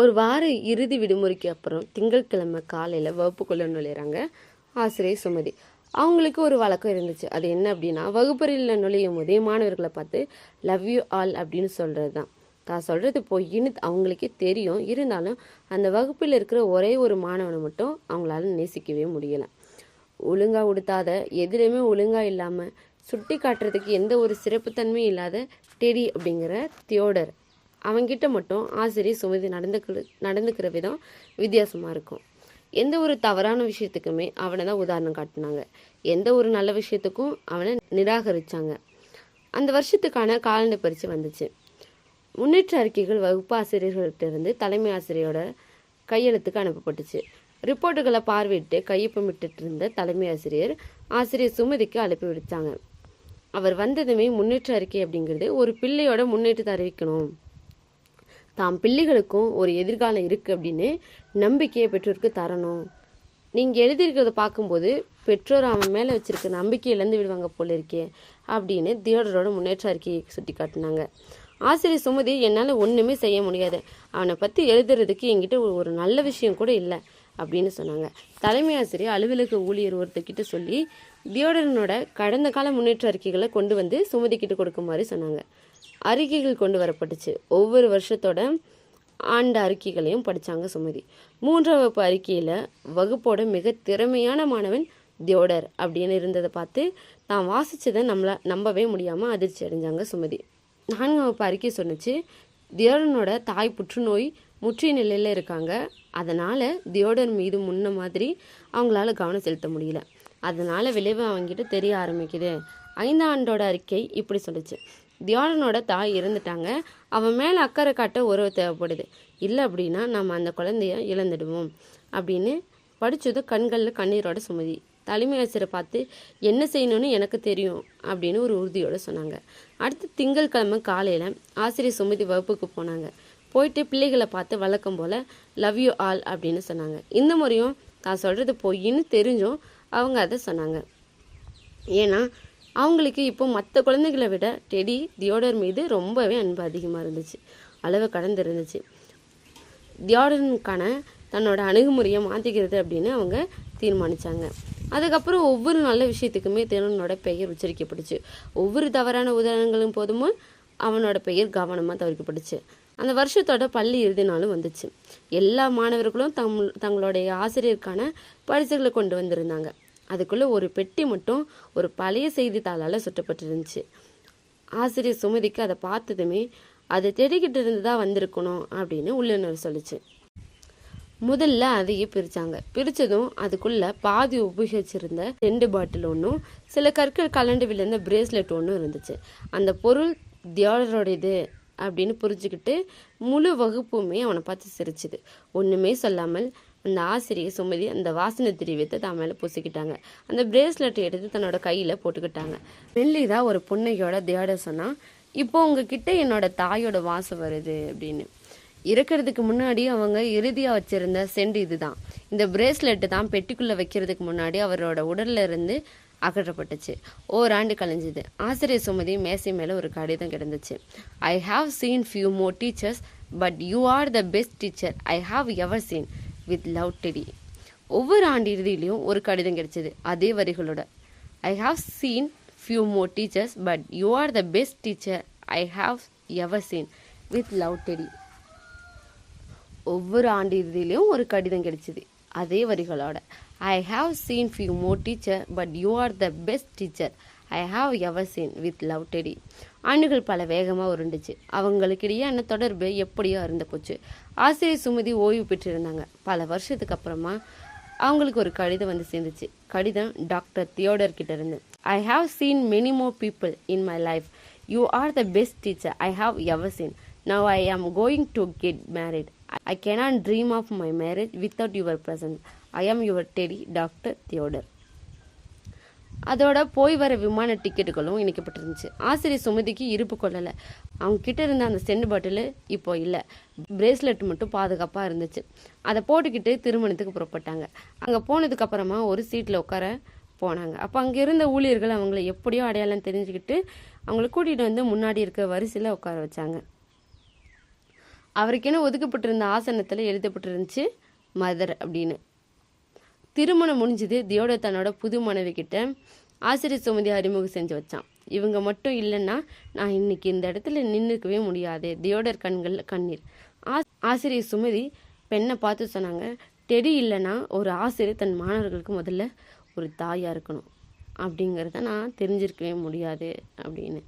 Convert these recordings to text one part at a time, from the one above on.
ஒரு வார இறுதி விடுமுறைக்கு அப்புறம் திங்கட்கிழமை காலையில் வகுப்புக்குள்ளே நுழையிறாங்க ஆசிரியர் சுமதி. அவங்களுக்கு ஒரு வழக்கம் இருந்துச்சு. அது என்ன அப்படின்னா வகுப்பறையில் நுழையும் போதே மாணவர்களை பார்த்து லவ் யூ ஆல் அப்படின்னு சொல்கிறது தான் தான் சொல்கிறது பொய்ன்னு அவங்களுக்கே தெரியும். இருந்தாலும் அந்த வகுப்பில் இருக்கிற ஒரே ஒரு மாணவனை மட்டும் அவங்களால நேசிக்கவே முடியலை. ஒழுங்கா உடுத்தாத எதுலையுமே ஒழுங்காக இல்லாமல் சுட்டி காட்டுறதுக்கு எந்த ஒரு சிறப்புத்தன்மையும் இல்லாத டெடி அப்படிங்கிற தியோடர். அவங்கிட்ட மட்டும் ஆசிரியர் சுமதி நடந்துக்கு நடந்துக்கிற விதம் வித்தியாசமாக இருக்கும். எந்த ஒரு தவறான விஷயத்துக்குமே அவனை தான் உதாரணம் காட்டினாங்க. எந்த ஒரு நல்ல விஷயத்துக்கும் அவனை நிராகரிச்சாங்க. அந்த வருஷத்துக்கான காலண்டை பரிசு வந்துச்சு. முன்னேற்ற அறிக்கைகள் வகுப்பு ஆசிரியர்கள்ட்ட இருந்து தலைமை ஆசிரியரோட கையெழுத்துக்கு அனுப்பப்பட்டுச்சு. ரிப்போர்ட்டுகளை பார்வையிட்டு கையொப்பமிட்டு இருந்த தலைமை ஆசிரியர் ஆசிரியர் சுமதிக்கு அழைப்பு விடுத்தாங்க அவர் வந்ததுமே முன்னேற்ற அறிக்கை அப்படிங்கிறது ஒரு பிள்ளையோட முன்னேற்றத்தை அறிவிக்கணும். தாம் பிள்ளைகளுக்கும் ஒரு எதிர்காலம் இருக்குது அப்படின்னு நம்பிக்கையை பெற்றோருக்கு தரணும். நீங்கள் எழுதியிருக்கிறத பார்க்கும்போது பெற்றோர் அவன் மேலே வச்சுருக்க நம்பிக்கை இழந்து விடுவாங்க போல இருக்கே அப்படின்னு தியோடரோட முன்னேற்ற அறிக்கையை சுட்டி காட்டினாங்க ஆசிரியர் சுமதி என்னால் ஒன்றுமே செய்ய முடியாது. அவனை பற்றி எழுதுறதுக்கு என்கிட்ட ஒரு- ஒரு நல்ல விஷயம் கூட இல்லை அப்படின்னு சொன்னாங்க. தலைமை ஆசிரியர் அலுவலக ஊழியர் ஒருத்தர்கிட்ட சொல்லி தியோடரனோட கடந்த கால முன்னேற்ற அறிக்கைகளை கொண்டு வந்து சுமதி கிட்ட கொடுக்குமாறு சொன்னாங்க. அறிக்கைகள் கொண்டு வரப்பட்டுச்சு. ஒவ்வொரு வருஷத்தோட ஆண்டு அறிக்கைகளையும் படிச்சாங்க சுமதி. மூன்றாம் வகுப்பு அறிக்கையில் வகுப்போட மிக திறமையான மாணவன் தியோடர் அப்படின்னு இருந்ததை பார்த்து தான் வாசித்ததை நம்மளை நம்பவே முடியாமல் அதிர்ச்சி அடைஞ்சாங்க சுமதி. நான்காம் வகுப்பு அறிக்கை சொன்னுச்சு தியோடனோட தாய் புற்றுநோய் முற்றிய நிலையில் இருக்காங்க. அதனால் தியோடர் மீது முன்ன மாதிரி அவங்களால கவனம் செலுத்த முடியல. அதனால் விளைவு அவங்ககிட்ட தெரிய ஆரம்பிக்குது. ஐந்தாம் ஆண்டோட அறிக்கை இப்படி சொல்லுச்சு. தியோடனோட தாய் இறந்துட்டாங்க. அவன் மேலே அக்கறை காட்ட உறவு தேவைப்படுது. இல்லை அப்படின்னா நம்ம அந்த குழந்தைய இழந்துடுவோம் அப்படின்னு படித்ததும் கண்களில் கண்ணீரோட சுமதி. தலைமை ஆசிரியரை பார்த்து என்ன செய்யணும்னு எனக்கு தெரியும் அப்படின்னு ஒரு உறுதியோடு சொன்னாங்க. அடுத்து திங்கட்கிழமை காலையில் ஆசிரியர் சுமதி வகுப்புக்கு போனாங்க. போயிட்டு பிள்ளைகளை பார்த்து வழக்கம் போல் லவ் யூ ஆல் அப்படின்னு சொன்னாங்க. இந்த முறையும் தான் சொல்கிறது பொய்ன்னு தெரிஞ்சும் அவங்க அதை சொன்னாங்க. ஏன்னா அவங்களுக்கு இப்போ மற்ற குழந்தைகளை விட டெடி தியோடர் மீது ரொம்பவே அன்பு அதிகமாக இருந்துச்சு. அளவு கடந்து இருந்துச்சு. தியோடனுக்கான தன்னோட அணுகுமுறையை மாற்றிக்கிறது அப்படின்னு அவங்க தீர்மானிச்சாங்க. அதுக்கப்புறம் ஒவ்வொரு நல்ல விஷயத்துக்குமே திறனோட பெயர் உச்சரிக்கப்பட்டுச்சு. ஒவ்வொரு தவறான உதாரணங்களும் போதுமோ அவனோட பெயர் கவனமாக தவிர்க்கப்பட்டுச்சு. அந்த வருஷத்தோட பள்ளி இறுதி நாளும் வந்துச்சு. எல்லா மாணவர்களும் தம் தங்களுடைய ஆசிரியருக்கான பரிசுகளை கொண்டு வந்திருந்தாங்க. அதுக்குள்ளே ஒரு பெட்டி மட்டும் ஒரு பழைய செய்தித்தாளால் சுட்டப்பட்டிருந்துச்சு. ஆசிரியர் சுமதிக்கு அதை பார்த்ததுமே அதை தேடிக்கிட்டு இருந்து தான் வந்திருக்கணும் அப்படின்னு உள்ளுணர் சொல்லுச்சு. முதல்ல அதையே பிரித்தாங்க பிரித்ததும் அதுக்குள்ளே பாதி உபயோகிச்சிருந்த ரெண்டு பாட்டில் ஒன்றும் சில கற்கள் கலண்டு விழுந்த பிரேஸ்லெட் ஒன்றும் இருந்துச்சு. அந்த பொருள் தியோடரோடையது அப்படின்னு புரிஞ்சுக்கிட்டு முழு வகுப்புமே அவனை பார்த்து சிரிச்சுது. ஒன்றுமே சொல்லாமல் அந்த ஆசிரியை சுமதி அந்த வாசனை திரிவியத்தை தான் மேலே பூசிக்கிட்டாங்க. அந்த பிரேஸ்லெட் எடுத்து தன்னோட கையில் போட்டுக்கிட்டாங்க. மெல்லிதா ஒரு புன்னையோட தேட சொன்னால் இப்போ உங்ககிட்ட என்னோட தாயோட வாசம் வருது அப்படின்னு. இறக்கிறதுக்கு முன்னாடி அவங்க இறுதியாக வச்சிருந்த செண்டு இதுதான். இந்த பிரேஸ்லெட்டு தான் பெட்டிக்குள்ளே வைக்கிறதுக்கு முன்னாடி அவரோட உடல்ல இருந்து அகற்றப்பட்டுச்சு. ஓராண்டு கழிஞ்சுது. ஆசிரியர் சுமதி மேசை மேலே ஒரு கடிதம் கிடந்துச்சு. I have seen few more teachers but you are the best teacher I have ever seen with love Teddy ஒவ்வொரு ஆண்டு இறுதியிலையும் ஒரு கடிதம் கிடைச்சது அதே வரிகளோட. I have seen few more teachers but you are the best teacher I have ever seen with love Teddy ஒவ்வொரு ஆண்டு இறுதியிலையும் ஒரு கடிதம் கிடைச்சிது அதே வரிகளோட. I have seen few more teacher but you are the best teacher I have ever seen with love Teddy ஆண்டுகள் பல வேகமாக உருண்டுச்சு. அவங்களுக்கிடையான தொடர்பு எப்படியோ இருந்து போச்சு. ஆசிரியர் சுமதி ஓய்வு பெற்றிருந்தாங்க. பல வருஷத்துக்கு அப்புறமா அவங்களுக்கு ஒரு கடிதம் வந்து சேர்ந்துச்சு. கடிதம் டாக்டர் தியோடர் கிட்ட இருந்து. I have seen many more people in my life you are the best teacher I have ever seen now I am going to get married I cannot dream of my marriage without your presence I am your Teddy doctor Theodore அதோட போய் வர விமான டிக்கெட்டுகளும் இணைக்கப்பட்டிருந்துச்சு. ஆசிரியர் சுமதிக்கு இருப்பு கொள்ளலை. அவங்க கிட்ட இருந்த அந்த செண்டு பாட்டில் இப்போ இல்லை. பிரேஸ்லெட் மட்டும் பாதுகாப்பாக இருந்துச்சு. அதை போட்டுக்கிட்டு திருமணத்துக்கு புறப்பட்டாங்க. அங்கே போனதுக்கு அப்புறமா ஒரு சீட்டில் உட்கார போனாங்க. அப்போ அங்கே இருந்த ஊழியர்கள் அவங்கள எப்படியோ அடையாளம் தெரிஞ்சுக்கிட்டு அவங்கள கூட்டிகிட்டு வந்து முன்னாடி இருக்க வரிசையில் உட்கார வச்சாங்க. அவருக்கென ஒதுக்கப்பட்டிருந்த ஆசனத்தில் எழுதப்பட்டிருந்துச்சு மதர் அப்படின்னு. திருமணம் முடிஞ்சது தியோட தன்னோட புது மனைவி கிட்ட ஆசிரியர் சுமதி அறிமுகம் செஞ்சு வச்சான். இவங்க மட்டும் இல்லைன்னா நான் இன்னைக்கு இந்த இடத்துல நின்றுக்கவே முடியாது. தியோடர் கண்கள் கண்ணீர். ஆஸ் ஆசிரியர் சுமதி பெண்ணை பார்த்து சொன்னாங்க டெடி இல்லைன்னா ஒரு ஆசிரியர் தன் மாணவர்களுக்கு முதல்ல ஒரு தாயாக இருக்கணும். அப்படிங்கிறத நான் தெரிஞ்சிருக்கவே முடியாது அப்படின்னு.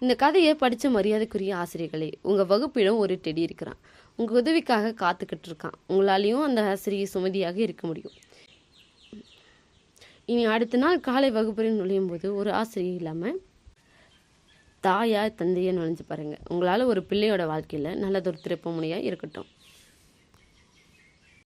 இந்த கதையை படித்த மரியாதைக்குரிய ஆசிரியர்களே உங்கள் வகுப்பிடம் ஒரு டெடி இருக்கிறான். உங்கள் உதவிக்காக காத்துக்கிட்டு இருக்கான். உங்களாலையும் அந்த ஆசிரியர் சுமதியாக இருக்க முடியும். இனி அடுத்த நாள் காலை வகுப்பறையில் நுழையும் போது ஒரு ஆசிரியர் இல்லாமல் தாயா தந்தையை நுழைஞ்சு பாருங்கள் உங்களால் ஒரு பிள்ளையோட வாழ்க்கையில் நல்லதொரு திருப்ப முனையாக இருக்கட்டும்.